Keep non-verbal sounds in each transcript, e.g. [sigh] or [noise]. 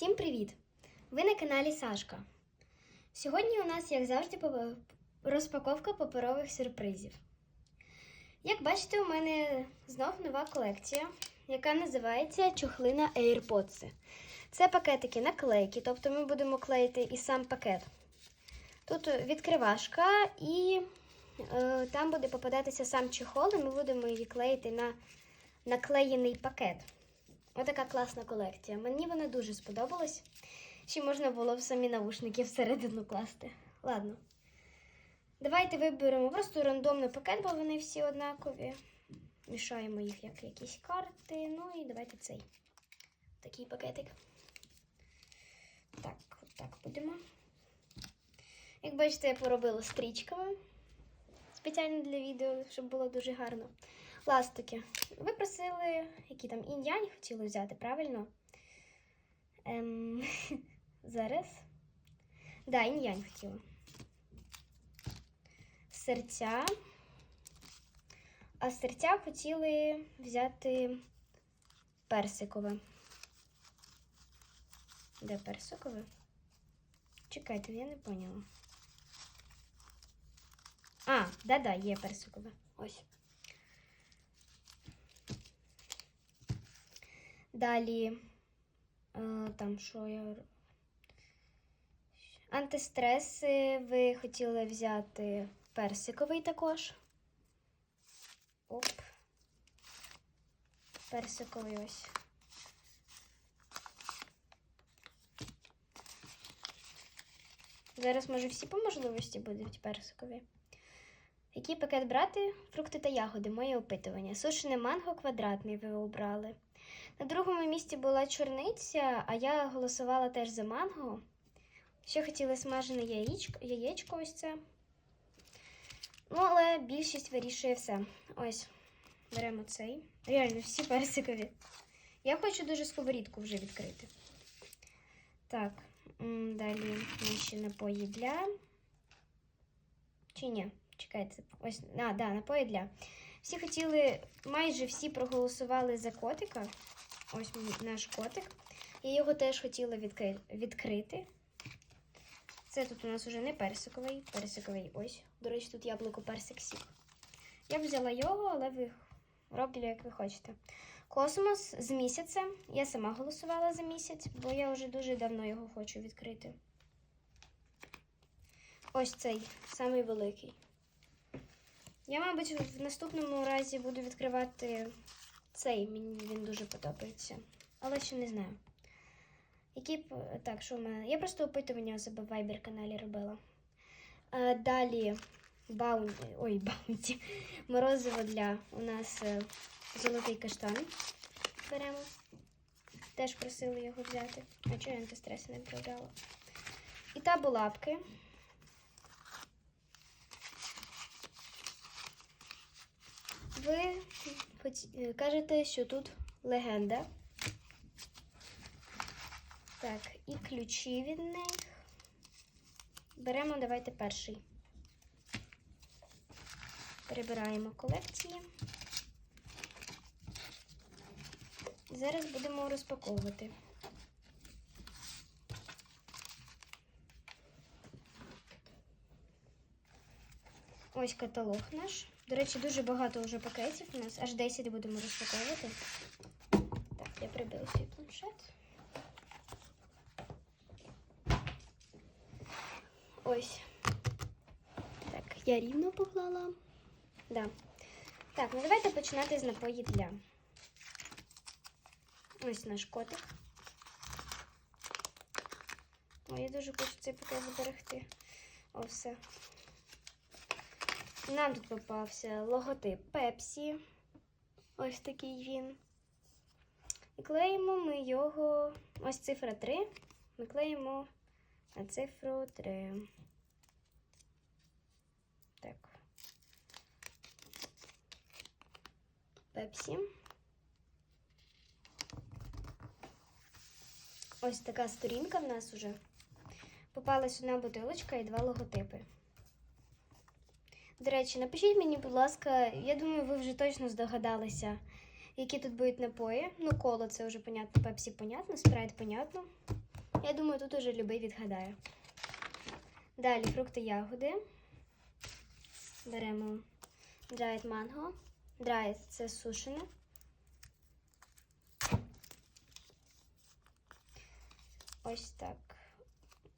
Всім привіт! Ви на каналі Сашка. Сьогодні у нас, як завжди, розпаковка паперових сюрпризів. Як бачите, у мене знов нова колекція, яка називається Чохлина AirPods. Це пакетики наклейки, тобто ми будемо клеїти і сам пакет. Тут відкривашка, і е, там буде попадатися сам чехол, і ми будемо її клеїти на наклеєний пакет. Отака класна колекція. Мені вона дуже сподобалась. Ще можна було б самі навушники всередину класти. Ладно. Давайте виберемо просто рандомний пакет, бо вони всі однакові. Мішаємо їх як якісь карти. Ну і давайте цей. Такий пакетик. Так, отак будемо. Як бачите, я поробила стрічками. Спеціально для відео, щоб було дуже гарно. Ластики. Ви просили, які там інь-янь хотіли взяти, правильно? Ем, [laughs] зараз. Да, інь-янь хотіла. Серця. А серця хотіли взяти персикове. Де персикове? Чекайте, я не поняла. А, да-да, є персикове. Ось. Далі, е, там що я. Антистреси ви хотіли взяти персиковий також. Оп. Персиковий ось. Зараз, може, всі по можливості будуть персикові. Який пакет брати? Фрукти та ягоди, моє опитування. Сушене манго квадратний ви обрали. На другому місці була чорниця, а я голосувала теж за манго. Ще хотіла смажене яєчко, яєчко ось це. Ну, але більшість вирішує все. Ось, беремо цей. Реально, всі персикові. Я хочу дуже сковорідку вже відкрити. Так, далі наші напої для. Чи ні? Чекайте, ось, а, да, напої для. Всі хотіли, майже всі проголосували за котика. Ось наш котик. Я його теж хотіла відкри... відкрити. Це тут у нас уже не персиковий, персиковий ось. До речі, тут яблуко персик сік. Я взяла його, але ви робите, як ви хочете. Космос з місяцем. Я сама голосувала за місяць, бо я вже дуже давно його хочу відкрити. Ось цей самий великий. Я, мабуть, в наступному разі буду відкривати цей. Мені він дуже подобається. Але ще не знаю. Які так, що в мене? Я просто опитування у себе в Viber каналі робила. Е, далі баунті, ой, [laughs] баунті. Морозиво для у нас е, золотий каштан. Беремо. Теж просили його взяти. А чого я антистреси не брала? І табулапки. Ви хоч- е, кажете, що тут легенда. Так, і ключі від них. Беремо, давайте перший. Перебираємо колекції. Зараз будемо розпаковувати. Ось каталог наш. До речі, дуже багато вже пакетів у нас, аж 10 будемо розпаковувати. Так, я прибила свій планшет. Ось. Так, я рівно поклала. Да. Так, ну давайте починати з напої для. Ось наш котик. Ой, я дуже хочу цей пакет зберегти. О, все. Нам тут попався логотип Пепсі. Ось такий він. І клеїмо ми його. Ось цифра 3. Ми клеїмо на цифру 3. Так. Пепсі. Ось така сторінка в нас уже. Попалась одна бутилочка і два логотипи. До речі, напишіть мені, будь ласка, я думаю, ви вже точно здогадалися, які тут будуть напої. Ну, коло це вже понятно, пепсі понятно, спрайт понятно. Я думаю, тут уже любий відгадає. Далі фрукти ягоди. Беремо dried mango. Dried – це сушене. Ось так.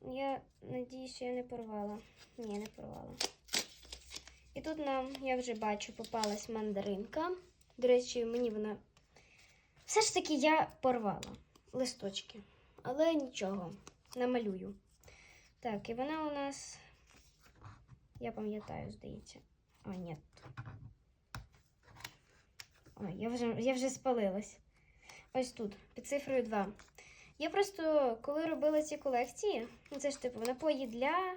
Я надіюсь, що я не порвала. Ні, не порвала. І тут нам, я вже бачу, попалась мандаринка. До речі, мені вона. Все ж таки я порвала листочки. Але нічого, намалюю. Так, і вона у нас. Я пам'ятаю, здається. А, ні. Ой, я вже, я вже спалилась. Ось тут, під цифрою 2. Я просто, коли робила ці колекції, ну це ж типу напої для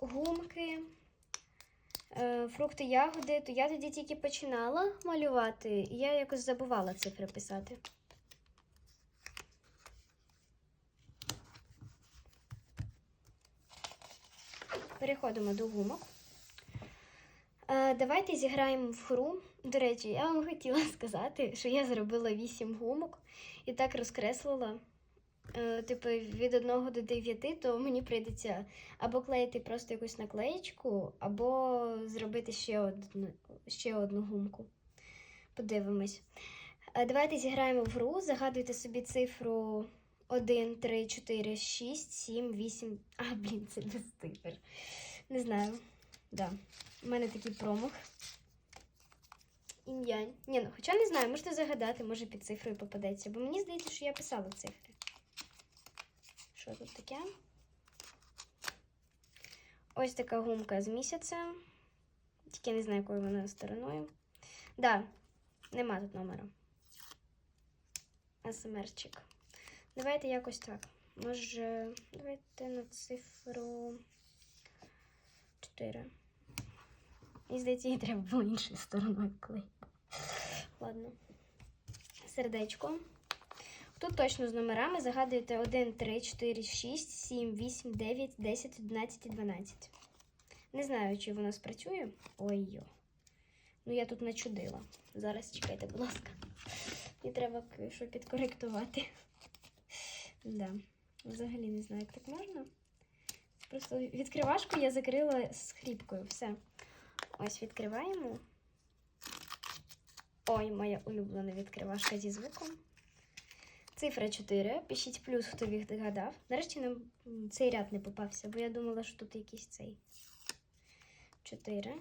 гумки, фрукти, ягоди, то я тоді тільки починала малювати, і я якось забувала цифри писати. Переходимо до гумок. Е, давайте зіграємо в гру. До речі, я вам хотіла [laughs] сказати, що я зробила 8 гумок і так розкреслила. Е, типу, від 1 до 9, то мені прийдеться або клеїти просто якусь наклеєчку, або зробити ще одну, ще одну гумку. Подивимось. Е, Давайте зіграємо в гру. Загадуйте собі цифру 1, 3, 4, 6, 7, 8. А, блін, це без цифр. Не знаю. Да. У мене такий промах. Ім'я. Ні, ну хоча не знаю, можете загадати, може під цифрою попадеться, бо мені здається, що я писала цифри. Що тут таке? Ось така гумка з місяцем. Тільки не знаю, якою вона стороною. Да, нема тут номера. АСМРчик. Давайте якось так. Може, давайте на цифру 4. І здається, її треба було іншою стороною клеїти. Ладно. Сердечко. Тут точно з номерами загадуєте 1, 3, 4, 6, 7, 8, 9, 10, 11 і 12. Не знаю, чи воно спрацює. Ой-йо. Ну, я тут начудила. Зараз чекайте, будь ласка. Мені треба що підкоректувати. Да. Взагалі не знаю, як так можна. Просто відкривашку я закрила з хріпкою. Все. Ось відкриваємо. Ой, моя улюблена відкривашка зі звуком. Цифра 4. Пишіть плюс, хто відгадав. Нарешті нам цей ряд не попався, бо я думала, що тут якийсь цей. 4.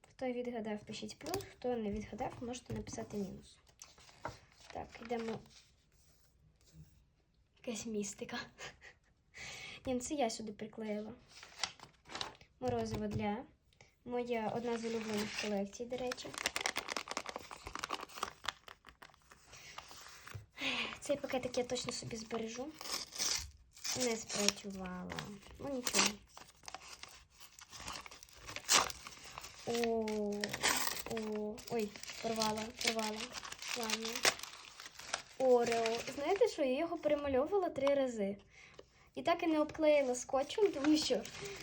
Хто відгадав, пишіть плюс. Хто не відгадав, можете написати мінус. Так, йдемо. Якась містика. [laughs] Ні, ну це я сюди приклеїла. Морозиво для. Моя одна з улюблених колекцій, до речі. Цей пакетик я точно собі збережу. Не спрацювала. Ну нічого. О, о, ой, порвала, порвала. Ладно. Орео. Знаєте що? Я його перемальовувала три рази. І так і не обклеїла скотчем, тому що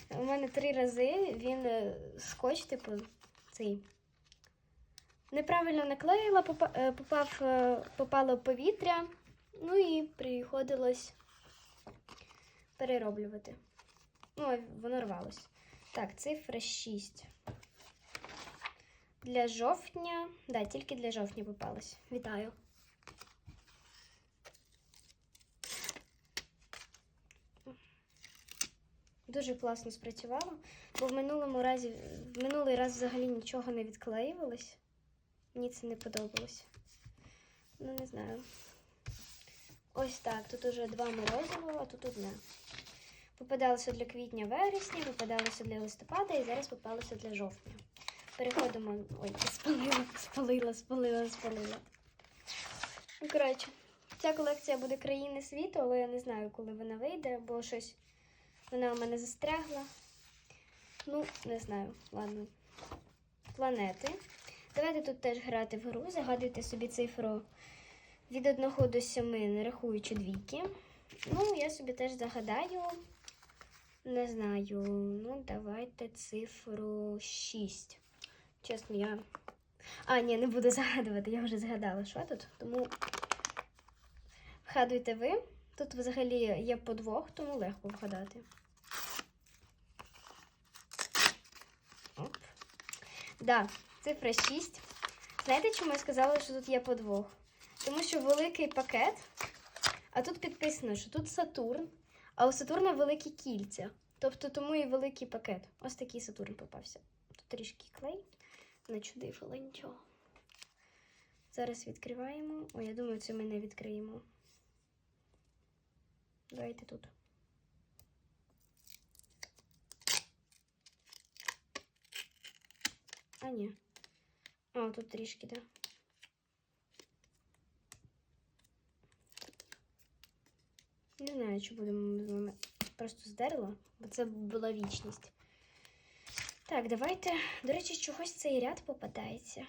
у мене три рази він е, скотч, типу, цей. Неправильно наклеїла, е, попав, е, попало повітря, ну і приходилось перероблювати. Ну, воно рвалось. Так, цифра 6. Для жовтня. Да, тільки для жовтня попалось. Вітаю. Дуже класно спрацювало, бо в минулому разі, в минулий раз взагалі нічого не відклеювалось. Мені це не подобалось. Ну, не знаю. Ось так. Тут уже два морозиво, а тут одне. Попадалося для квітня вересня, попадалося для листопада і зараз попалося для жовтня. Переходимо. Ой, спалила, спалила, спалила, спалила. Ну, коротше, ця колекція буде країни світу, але я не знаю, коли вона вийде, бо щось вона у мене застрягла. Ну, не знаю, ладно. Планети. Давайте тут теж грати в гру. Загадуйте собі цифру від 1 до 7, не рахуючи двійки. Ну, я собі теж загадаю. Не знаю. Ну, давайте цифру 6. Чесно, я. А, ні, не буду загадувати, я вже згадала, що тут. Тому вгадуйте ви. Тут взагалі є подвох, тому легко вгадати. Оп. Да, цифра 6. Знаєте, чому я сказала, що тут є подвох? Тому що великий пакет, а тут підписано, що тут Сатурн, а у Сатурна великі кільця. Тобто тому і великий пакет. Ось такий Сатурн попався. Тут трішки клей. Не чудивила нічого. Зараз відкриваємо. Ой, я думаю, це ми не відкриємо. Давайте тут. А, ні. А, тут трішки, да. Не знаю, чи будемо з вами просто здерла, бо це була вічність. Так, давайте. До речі, чогось цей ряд попадається.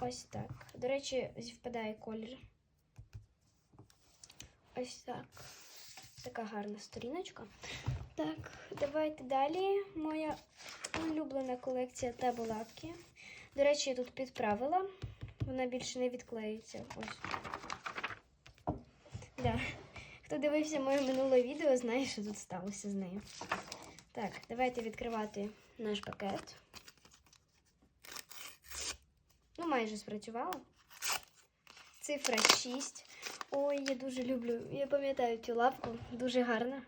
Ось так. До речі, впадає колір. Ось так. Така гарна сторіночка. Так, давайте далі. Моя улюблена колекція та булавки. До речі, я тут підправила. Вона більше не відклеїться. Ось. Да. Хто дивився моє минуле відео, знає, що тут сталося з нею. Так, давайте відкривати наш пакет. Ну, майже спрацювало. Цифра 6. Ой, я дуже люблю. Я пам'ятаю цю лапку. Дуже гарна.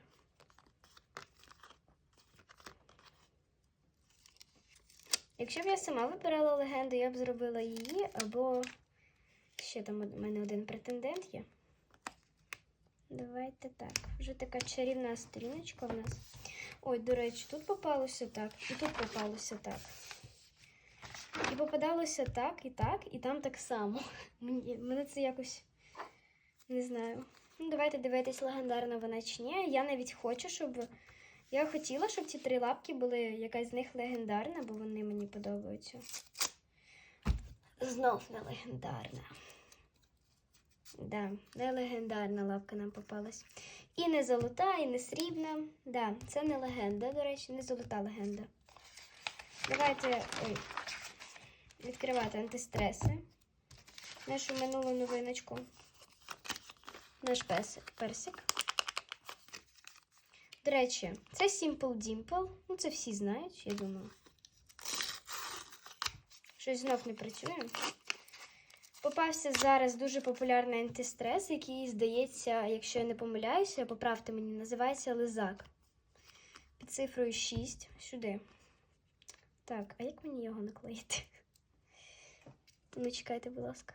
Якщо б я сама вибирала легенду, я б зробила її, або ще там у мене один претендент є. Давайте так. Вже така чарівна сторіночка в нас. Ой, до речі, тут попалося так, і тут попалося так. І попадалося так, і так, і там так само. [laughs] Мені, мене це якось не знаю. Ну, давайте дивитись, легендарна вона чи ні. Я навіть хочу, щоб. Я хотіла, щоб ці три лапки були якась з них легендарна, бо вони мені подобаються. Знов не легендарна. Да, не легендарна лапка нам попалась. І не золота, і не срібна. Да, це не легенда, до речі, не золота легенда. Давайте ой, відкривати антистреси. Нашу минулу новиночку. Наш песик, персик. До речі, це Simple Dimple. Ну, це всі знають, я думаю. Щось знов не працює. Попався зараз дуже популярний антистрес, який, здається, якщо я не помиляюся, поправте мені, називається лизак. Під цифрою 6. Сюди. Так, а як мені його наклеїти? Ну, чекайте, будь ласка.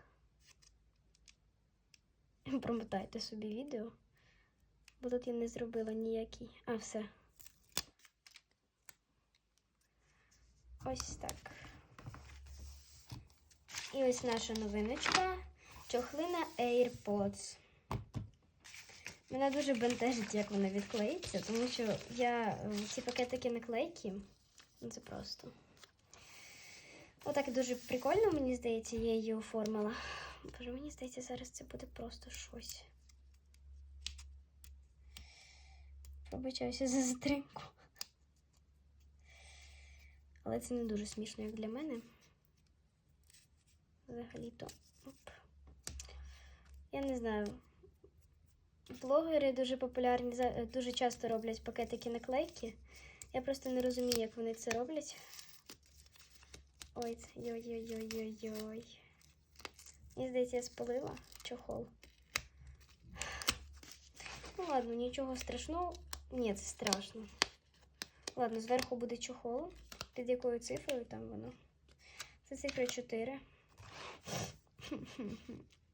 Промотайте собі відео. Бо тут я не зробила ніякий. А, все. Ось так. І ось наша новиночка. Чохлина AirPods. Мене дуже бентежить, як вона відклеїться, тому що я е, ці пакетики наклейки. Ну, це просто. Отак дуже прикольно, мені здається, я її оформила. Боже, мені здається, зараз це буде просто щось. Пробачаюся за затримку. Але це не дуже смішно, як для мене. Взагалі-то. Я не знаю. Блогери дуже популярні, дуже часто роблять пакетики наклейки. Я просто не розумію, як вони це роблять. Ой, йой-йой-йой-йой-йой. Мені здається, я спалила чохол. Ну ладно, нічого страшного. Ні, це страшно. Ладно, зверху буде чохол. Під якою цифрою там воно? Це цифра 4.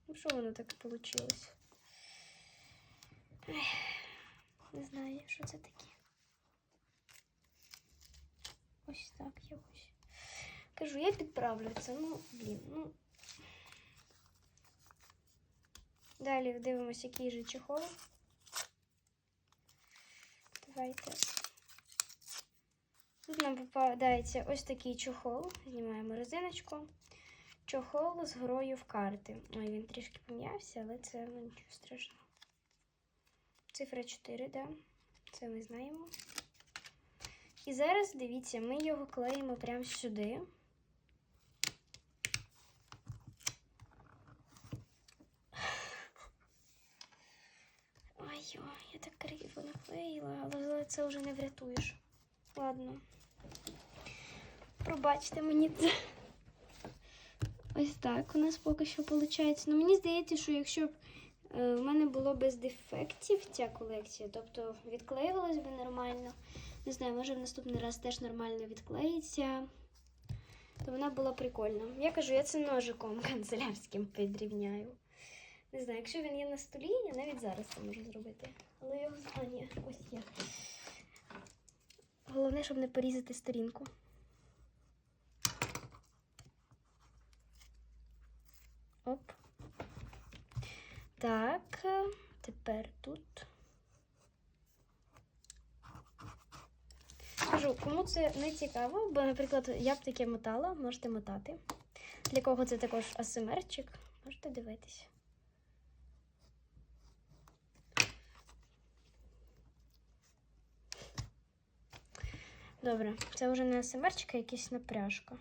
Ну, що воно так вийшло? Не знаю, що це таке. Ось так якось. Кажу, я підправлю це. Ну, блін, ну. Далі дивимося, який же чехол. Давайте. Тут нам попадається ось такий чохол. Знімаємо резиночку. Чохол з грою в карти. Ой, він трішки пом'явся, але це ну, нічого страшного. Цифра 4, да. Це ми знаємо. І зараз, дивіться, ми його клеїмо прямо сюди. Ой-ой, я так криво наклеїла, але це вже не врятуєш. Ладно. Пробачте мені це. Ось так у нас поки що виходить. Ну, мені здається, що якщо б е, в мене було без дефектів ця колекція, тобто відклеювалась би нормально. Не знаю, може в наступний раз теж нормально відклеїться. То вона була прикольна. Я кажу, я це ножиком [laughs] канцелярським підрівняю. Не знаю, якщо він є на столі, я навіть зараз це можу зробити. Але його а, ось є. Головне, щоб не порізати сторінку. Оп. Так, тепер тут. Кажу, кому це не цікаво, бо, наприклад, я б таке мотала, можете мотати. Для кого це також асмрчик, можете дивитися. Добре, це вже не асмрчик, а якась напряжка.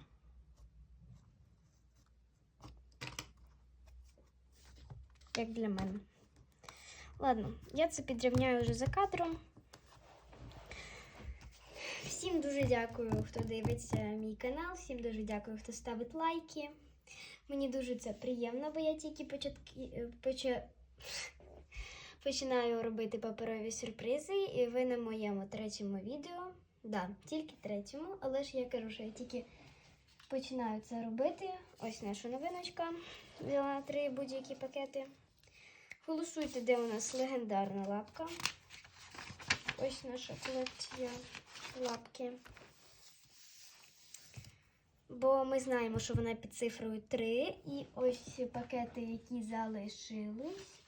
Як для мене. Ладно, я це підрівняю вже за кадром. Всім дуже дякую, хто дивиться мій канал. Всім дуже дякую, хто ставить лайки. Мені дуже це приємно, бо я тільки початки, е, поча... починаю робити паперові сюрпризи, і ви на моєму третьому відео. Да, тільки третьому, але ж я кажу, що я тільки починаю це робити. Ось наша новиночка. Взяла три будь-які пакети. Голосуйте, де у нас легендарна лапка. Ось наша колекція лапки. Бо ми знаємо, що вона під цифрою 3. І ось пакети, які залишились.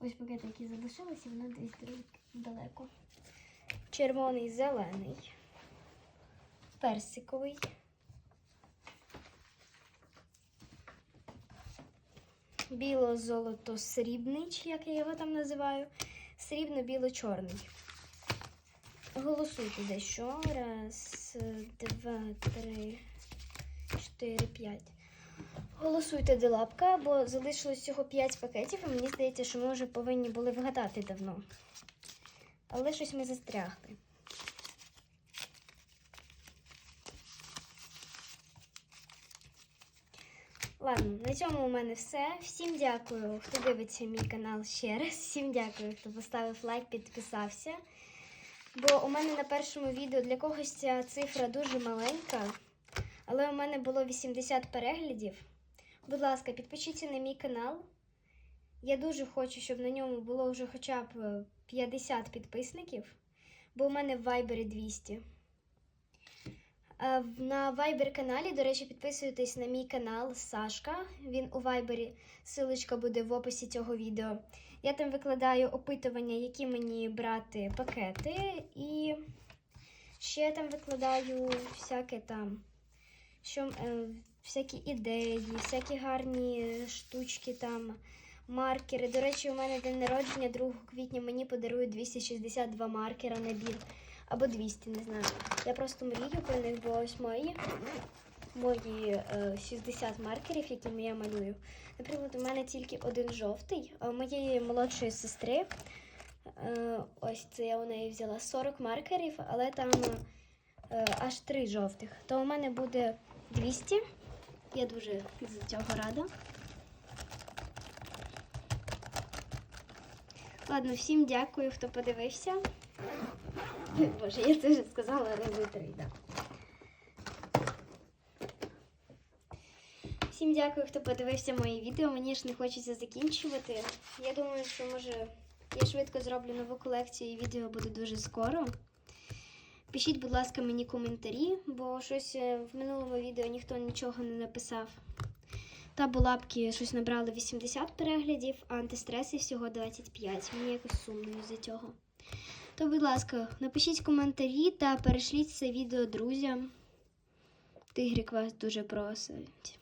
Ось пакети, які залишились, і вона десь далеко. Червоний, зелений, персиковий. Біло-золото-срібний, як я його там називаю. Срібно-біло-чорний. Голосуйте за що. Раз, два, три, чотири, п'ять. Голосуйте де лапка, бо залишилось всього 5 пакетів, і мені здається, що ми вже повинні були вгадати давно. Але щось ми застрягли. Ладно, на цьому у мене все. Всім дякую, хто дивиться мій канал ще раз. Всім дякую, хто поставив лайк, підписався. Бо у мене на першому відео для когось ця цифра дуже маленька, але у мене було 80 переглядів. Будь ласка, підпишіться на мій канал. Я дуже хочу, щоб на ньому було вже хоча б е, 50 підписників, бо у мене в Вайбері 200. В- На Viber каналі, до речі, підписуйтесь на мій канал Сашка. Він у Вайбері. Силочка буде в описі цього відео. Я там викладаю опитування, які мені брати пакети, і ще я там викладаю всяке там, що, е, всякі ідеї, всякі гарні штучки там, маркери. До речі, у мене день народження 2 квітня мені подарують 262 маркера набір. Або 200, не знаю. Я просто мрію про них, бо ось мої, мої е, 60 маркерів, якими я малюю. Наприклад, у мене тільки один жовтий, а у моєї молодшої сестри, е, ось це я у неї взяла 40 маркерів, але там е, аж 3 жовтих. То у мене буде 200. Я дуже з цього рада. Ладно, всім дякую, хто подивився. Боже, я це вже сказала рази три, так. Всім дякую, хто подивився мої відео. Мені ж не хочеться закінчувати. Я думаю, що може я швидко зроблю нову колекцію і відео буде дуже скоро. Пишіть, будь ласка, мені коментарі, бо щось е, в минулому відео ніхто нічого не написав. Та булапки щось набрали 80 переглядів, а антистреси всього 25. Мені якось сумно із-за цього. То, будь ласка, напишіть коментарі та перешліть це відео друзям. Тигрик вас дуже просить.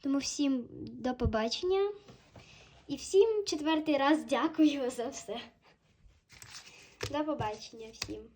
Тому всім до побачення. І всім четвертий раз дякую за все. До побачення всім.